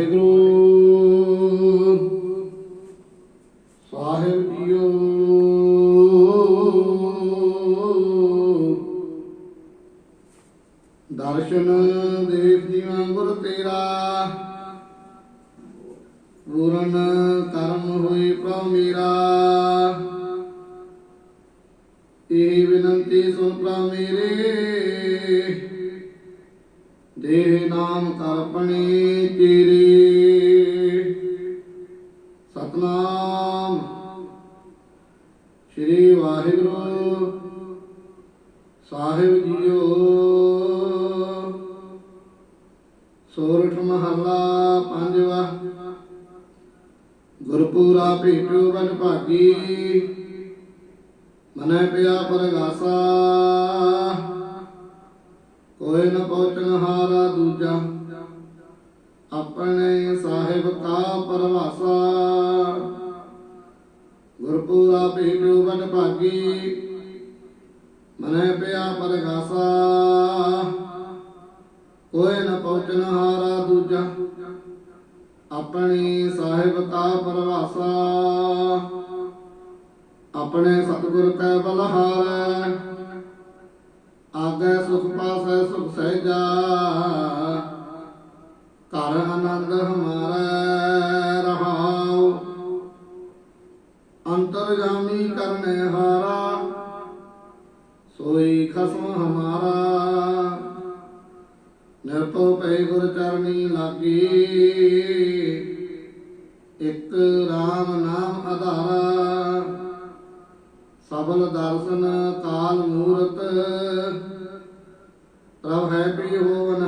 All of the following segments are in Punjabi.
ਵਾਹਿਗੁਰੂ ਸਾਹਿਬ ਜੀਓ ਦਰਸ਼ਨ ਦੇਵ ਜੀਵਾਂ ਗੁਰ ਤੇਰਾ ਪੂਰਨ ਕਰਮ ਹੋਈ ਪ੍ਰਭ ਮੇਰਾ ਇਹ ਬਿਨੰਤੀ ਸੁਣ ਪ੍ਰਭ ਮੇਰੇ ਦੇਹ ਨਾਮ ਕਰਪਣੀ ਤੇਰੇ। ਸਤਨਾਮ। ਸ੍ਰੀ ਵਾਹਿਗੁਰੂ ਸਾਹਿਬ ਜੀਓ। ਸੋਰਠ ਮਹੱਲਾ ਪੰਜਵਾ। ਗੁਰਪੂਰਾ ਭੇਟੋ ਬਨ ਭਾਗੀ। ਮਨੈ ਪਿਆ ਪਰਗਾਸਾ। ਕੋਈ ਨ ਪਹੁੰਚਣ ਹਾਰਾ ਦੂਜਾ, ਆਪਣੇ ਸਾਹਿਬ ਕਾ ਪਰਵਾਸਾ। ਗੁਰਪੂਰਾ ਭੇਟੋ ਬਨ ਭਾਗੀ ਮਨੈ ਪਿਆ ਪਰਗਾਸਾ। ਕੋਈ ਨ ਪਹੁੰਚਣ ਹਾਰਾ ਦੂਜਾ, ਆਪਣੀ ਸਾਹਿਬ ਕਾ ਪਰਵਾਸਾ। ਆਪਣੇ ਸਤਿਗੁਰ ਕੈ ਬਲਹਾਰੈ ਆਗੈ ਸੁਖ ਪਾਸੈ ਸੁਖ ਸਹਿਜਾ। ਘਰ ਆਨੰਦ ਹਮਾਰਾ ਰਹਾਉ। ਅੰਤਰਜਾਮੀ ਕਰਨੇ ਹਾਰਾ। ਸੋਈ ਖਸਮ ਹਮਾਰਾ। ਨਿਰਭਉ ਪੈ ਗੁਰ ਚਰਨੀ ਲਾਗੀ। ਇਕ RAM ਨਾਮ ਆਧਾਰਾ ਸਬਲ ਦਰਸ਼ਨ ਕਾਲ ਮੂਰਤ। ਪ੍ਰਭ ਹੈ ਪ੍ਰਿਯ ਹੋਵਨ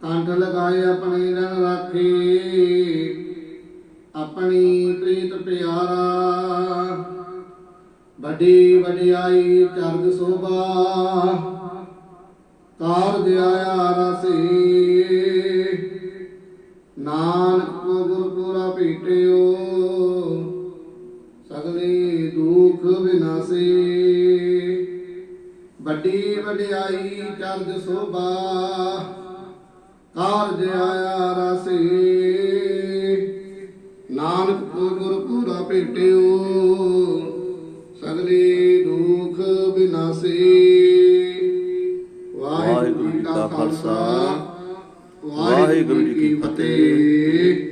ਕੰਠ ਲਗਾਏ ਆਪਣੀ ਰਣ ਰਾਖੀ। ਆਪਣੀ ਪ੍ਰੀਤ ਪਿਆਰਾ। ਵੱਡੀ ਵਡਿਆਈ ਚਰਜ ਸੋਭਾ। ਕਾਰਜ ਆਇਆ ਰਸੀ। ਨਾਨਕ ਕੋ ਗੁਰਪੂਰਾ ਭੇਟਿਓ। ਦੁਖ ਵਿਨਾਸੀ ਵੱਡੀ ਵਡਿਆਈ ਚਰਜ ਸੋਭਾ ਕਾਰਜ ਆਇਆ ਰਸੀ। ਨਾਨਕ ਕੋ ਗੁਰਪੂਰਾ ਭੇਟਿਓ ਸਗਲੇ ਦੁਖ ਵਿਨਾਸੀ ਵਾਹਿਗੁਰੂ ਜੀ ਕਾ ਖਾਲਸਾ ਵਾਹਿਗੁਰੂ ਜੀ ਕੀ ਫਤਿਹ।